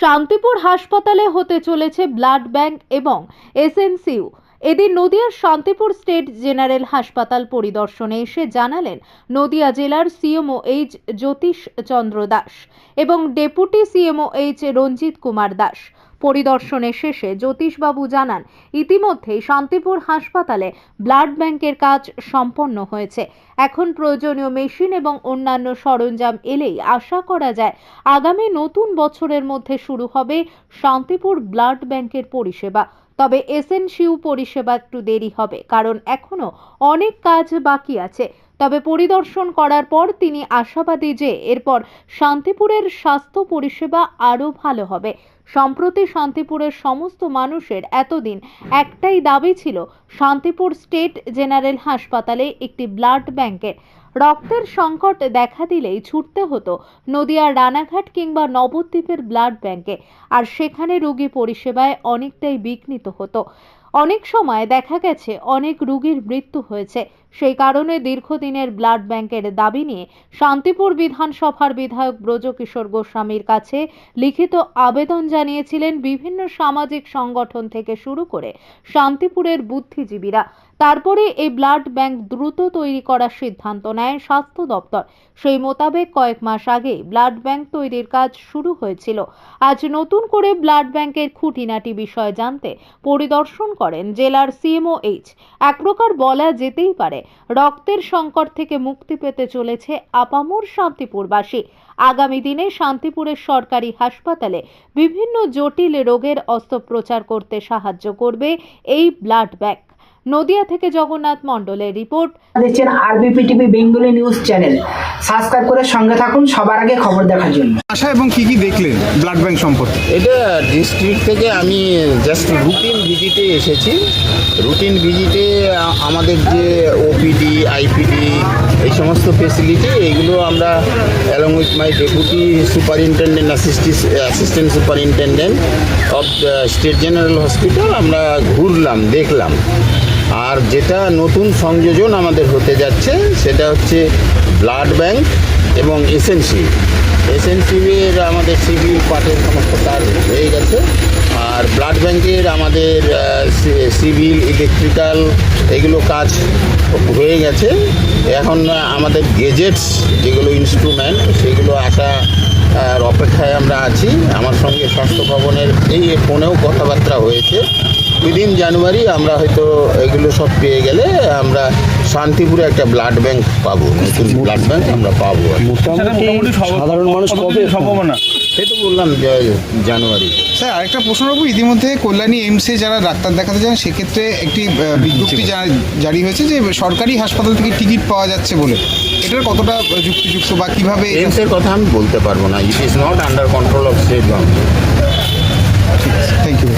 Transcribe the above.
শান্তিপুর হাসপাতালে হতে চলেছে ব্লাড ব্যাংক এবং এসএনসিউ। এদিন নদিয়ার শান্তিপুর স্টেট জেনারেল হাসপাতাল পরিদর্শনে এসে জানালেন, নদিয়া জেলার সিএমও এইচ জ্যোতিষ চন্দ্র দাস এবং deputy CMO H Ranjit Kumar Das. পরিদর্শনের শেষে জ্যোতিষবাবু জানান, ইতিমধ্যেই শান্তিপুর হাসপাতালে ব্লাড ব্যাংকের কাজ সম্পন্ন হয়েছে। এখন প্রয়োজনীয় মেশিন এবং অন্যান্য সরঞ্জাম এলেই আশা করা যায় আগামী নতুন বছরের মধ্যে শুরু হবে শান্তিপুর ব্লাড ব্যাংকের পরিষেবা। তবে এসএনসিউ পরিষেবা একটু দেরি হবে, কারণ এখনও অনেক কাজ বাকি আছে। তবে পরিদর্শন করার পর তিনি আশাবাদী যে এরপর শান্তিপুরের স্বাস্থ্য পরিষেবা আরও ভালো হবে। সম্প্রতি শান্তিপুরের সমস্ত মানুষের এতদিন একটাই দাবি ছিল শান্তিপুর স্টেট জেনারেল হাসপাতালে একটি ব্লাড ব্যাংকের। রক্তের সংকট দেখা দিলেই ছুটতে হতো নদিয়ার রানাঘাট কিংবা নবদ্বীপের ব্লাড ব্যাংকে, আর সেখানে রোগী পরিষেবায় অনেকটাই বিঘ্নিত হতো। অনেক সময় দেখা গেছে অনেক রোগীর মৃত্যু হয়েছে সেই কারণে দীর্ঘদিনের ব্লাড ব্যাংকের দাবি নিয়ে শান্তিপুর বিধানসভার বিধায়ক ব্রজকিশোর গোস্বামীর কাছে লিখিত আবেদন জানিয়েছিলেন বিভিন্ন সামাজিক সংগঠন থেকে শুরু করে শান্তিপুরের বুদ্ধিজীবীরা। তারপরে এই ব্লাড ব্যাংক দ্রুত তৈরি করার সিদ্ধান্ত নেয় স্বাস্থ্য দপ্তর। সেই মোতাবেক কয়েক মাস আগে ব্লাড ব্যাংক তৈরির কাজ শুরু হয়েছিল। আজ নতুন করে ব্লাড ব্যাংকের খুঁটিনাটি বিষয় জানতে পরিদর্শন করেন জেলার সিএমওএইচ। এক প্রকার বলা যেতেই পারে রক্তের সংকট থেকে মুক্তি পেতে চলেছে আপামর শান্তিপুরবাসী। আগামী দিনে শান্তিপুরের সরকারি হাসপাতালে বিভিন্ন জটিল রোগের অস্ত্রোপচার করতে সাহায্য করবে এই ব্লাড ব্যাংক। নদিয়া থেকে জগন্নাথ মণ্ডলের রিপোর্ট। দেখছেন ABP TV Bengali news channel subscribe করে সঙ্গে থাকুন সবার আগে খবর দেখার জন্য। আশা এবং কি কি দেখলেন ব্লাড ব্যাংক সম্পর্কে এটা ডিস্ট্রিক্ট থেকে আমি জাস্ট রুটিন ভিজিটে এসেছি। রুটিন ভিজিটে আমাদের যে ওপিডি আইপিডি এই সমস্ত ফেসিলিটি এগুলো আমরা along with my deputy superintendent assistant superintendent of state general hospital আমরা ঘুরলাম দেখলাম। আর যেটা নতুন সংযোজন আমাদের হতে যাচ্ছে, সেটা হচ্ছে ব্লাড ব্যাংক এবং এসএনসি এসএনসিবির আমাদের সিভিল পার্টের সমস্ত কাজ হয়ে গেছে, আর ব্লাড ব্যাংকের আমাদের সিভিল, ইলেকট্রিক্যাল এগুলো কাজ হয়ে গেছে। এখন আমাদের গেজেটস যেগুলো ইনস্ট্রুমেন্ট সেগুলো আসা আর অপেক্ষায় আমরা আছি। আমার সঙ্গে স্বাস্থ্য ভবনের এই ফোনেও কথাবার্তা হয়েছে। উইদিন জানুয়ারি আমরা হয়তো এগুলো সব পেয়ে গেলে আমরা শান্তিপুরে একটা ব্লাড ব্যাংক পাবো। নতুন ব্লাড ব্যাংক আমরা পাবো। আর মোটামুটি সাধারণ মানুষ কবে সম্ভাবনা সেই তো বললাম জানুয়ারি। স্যার আরেকটা প্রশ্ন রাখব। ইতিমধ্যে কল্যাণী এইমসে যারা ডাক্তার দেখাতে যান সেক্ষেত্রে একটি বিজ্ঞপ্তি জারি হয়েছে যে সরকারি হাসপাতাল থেকে টিকিট পাওয়া যাচ্ছে বলে। এটার কতটা যুক্তিযুক্ত বা কীভাবে এমসের কথা আমি বলতে পারব না। It is not under control of state government thank you